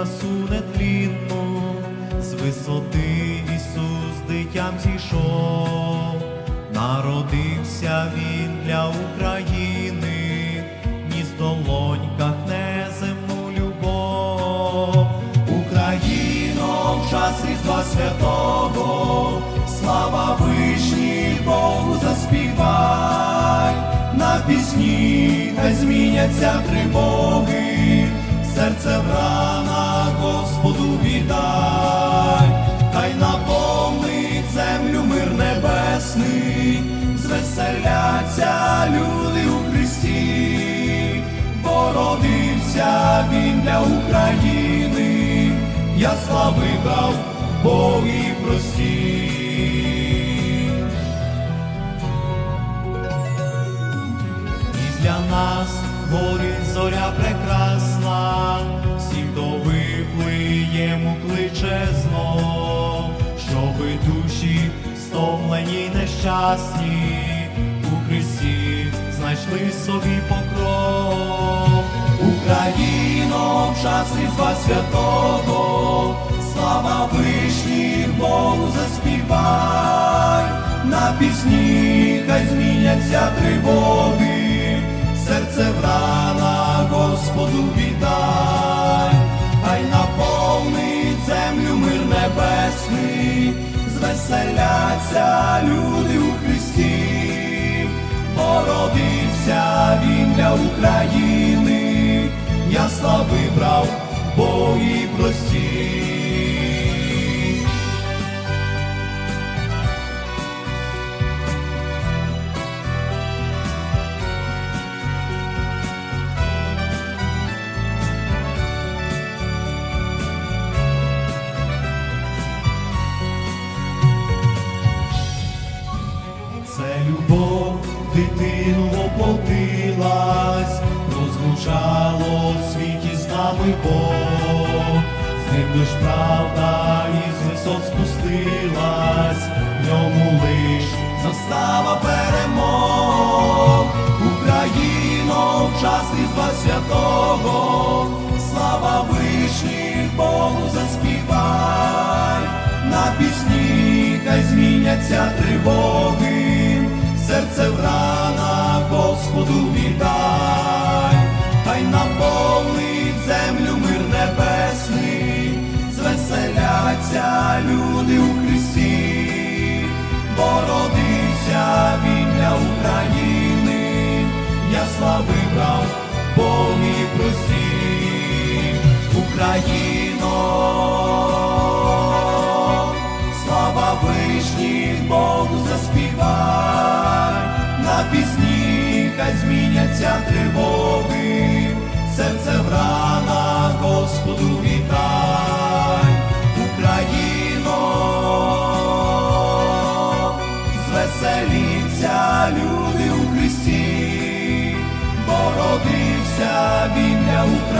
красу нетлінну, з висоти Ісус дитям зійшов, народився Він для України, ніс в долоньках неземну любов, Україно, в час Різдва Святого, слава вишні Богу заспівай, на пісні хай зміняться тривоги, серце ранах Господу віддай, хай наповнить землю мир небесний, звеселяться люди у Христі, породився він для України, я слави Боги прості. І для нас горить зоря прекрасна, знов, щоби душі стомлені нещасні у Христі знайшли собі покров. Україно, час Різдва святого, слава вишні Богу заспівай, на пісні хай зміняться тривоги, землю мир небесний, звеселяться люди у Христі, породився він для України, я слави брав бої прості. Це дитину воплотилась, розлучало в світі з нами Бог, з ним лиш правда із висот спустилась, в ньому лиш застава перемог, Україно, в час Різдва святого, слава вишніх Богу заспівай, на пісні хай зміняться тривоги, серце люди у Христі, породився він для України, я слави брав, Боги прості, Україно! Слава вишніх Богу заспівай, на пісні хай зміняться тривоги, серце в ранах Господу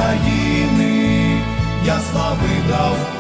України, я слави дав.